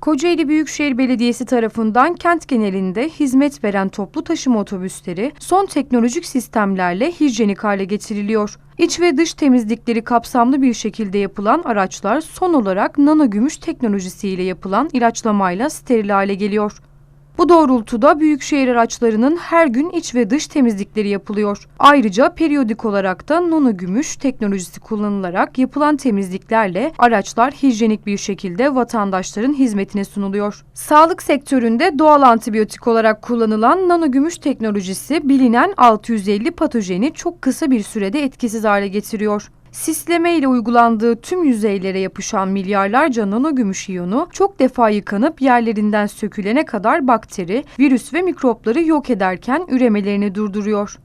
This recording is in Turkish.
Kocaeli Büyükşehir Belediyesi tarafından kent genelinde hizmet veren toplu taşıma otobüsleri son teknolojik sistemlerle hijyenik hale getiriliyor. İç ve dış temizlikleri kapsamlı bir şekilde yapılan araçlar son olarak nano gümüş teknolojisiyle yapılan ilaçlamayla steril hale geliyor. Bu doğrultuda büyükşehir araçlarının her gün iç ve dış temizlikleri yapılıyor. Ayrıca periyodik olarak da nano gümüş teknolojisi kullanılarak yapılan temizliklerle araçlar hijyenik bir şekilde vatandaşların hizmetine sunuluyor. Sağlık sektöründe doğal antibiyotik olarak kullanılan nano gümüş teknolojisi bilinen 650 patojeni çok kısa bir sürede etkisiz hale getiriyor. Sisleme ile uygulandığı tüm yüzeylere yapışan milyarlarca nano gümüş iyonu çok defa yıkanıp yerlerinden sökülene kadar bakteri, virüs ve mikropları yok ederken üremelerini durduruyor.